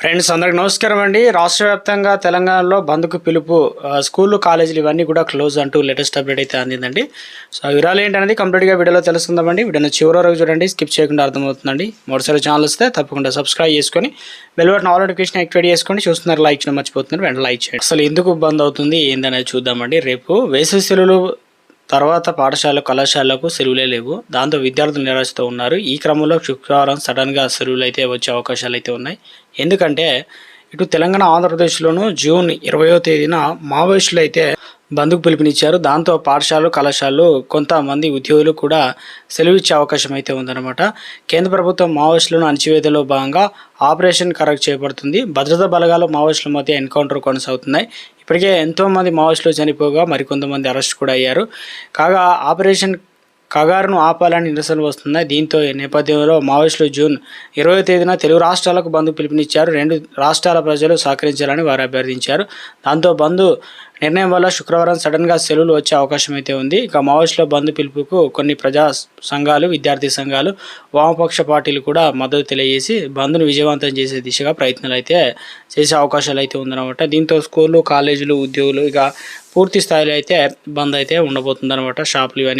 Friends అందరికి నమస్కారం అండి. రాష్ట్ర వ్యాప్తంగా తెలంగాణలో బంద్కు పిలుపు స్కూళ్ళు కాలేజీలు ఇవన్నీ కూడా క్లోజ్ అంటూ లేటెస్ట్ అప్డేట్ అయితే అందిందండి. సో వివరాలు వివరాలు ఏంటనేది కంప్లీట్గా వీడియోలో తెలుసుకుందామండి. వీడియోని చివరి వరకు చూడండి. స్కిప్ చేయకుండా అర్థమవుతుందండి. మొదటిసారి ఛానల్ వస్తే తప్పకుండా సబ్స్క్రైబ్ చేసుకొని bell button all notification activate చేసుకొని చూస్తున్నారు లైక్ చేయడం మర్చిపోతున్నారు వెంటనే లైక్ చేయండి. అసలు ఎందుకు బంద్ అవుతుంది ఏందనేది చూద్దామండి. రేపు వేసవి సెలవులు తర్వాత పాఠశాల కళాశాలకు సెలవులే లేవు. దాంతో విద్యార్థులు నిరాశతో ఉన్నారు. ఈ క్రమంలో శుక్రవారం సడన్గా సెలవులు అయితే వచ్చే అవకాశాలు అయితే ఉన్నాయి. ఎందుకంటే ఇటు తెలంగాణ ఆంధ్రప్రదేశ్లోను జూన్ ఇరవయో తేదీన మావోయిస్టులు అయితే బంధుకు పిలుపునిచ్చారు. దాంతో పాఠశాలలు కళాశాలలు కొంతమంది ఉద్యోగులు కూడా సెలవు ఇచ్చే అవకాశం అయితే ఉందన్నమాట. కేంద్ర ప్రభుత్వం మావోయిస్టులను అణచివేతలో భాగంగా ఆపరేషన్ కరెక్ట్ చేపడుతుంది. భద్రతా బలగాలు మావోయిస్టుల మధ్య ఎన్కౌంటర్ కొనసాగుతున్నాయి. ఇప్పటికే ఎంతోమంది మావోయిస్టులు చనిపోగా మరికొంతమంది అరెస్ట్ కూడా అయ్యారు. కాగా ఆపరేషన్ కగారును ఆపాలని నిరసనలు వస్తున్నాయి దీంతో ఈ నేపథ్యంలో మావోయిస్టులు జూన్ ఇరవై తేదీన తెలుగు రాష్ట్రాలకు బంద్ పిలుపునిచ్చారు. రెండు రాష్ట్రాల ప్రజలు సహకరించాలని వారు అభ్యర్థించారు. దాంతో బంద్ నిర్ణయం వల్ల శుక్రవారం సడన్గా సెలవులు వచ్చే అవకాశం అయితే ఉంది. ఇక మావోయిస్టుల బంద్ పిలుపుకు కొన్ని ప్రజా సంఘాలు విద్యార్థి సంఘాలు వామపక్ష పార్టీలు కూడా మద్దతు తెలియజేసి బంద్ను విజయవంతం చేసే దిశగా ప్రయత్నాలు అయితే చేసే అవకాశాలు అయితే ఉందన్నమాట. దీంతో స్కూళ్ళు కాలేజీలు ఉద్యోగులు ఇక పూర్తి స్థాయిలో అయితే బంద్ అయితే ఉండబోతుందన్నమాట. షాపులు ఇవన్నీ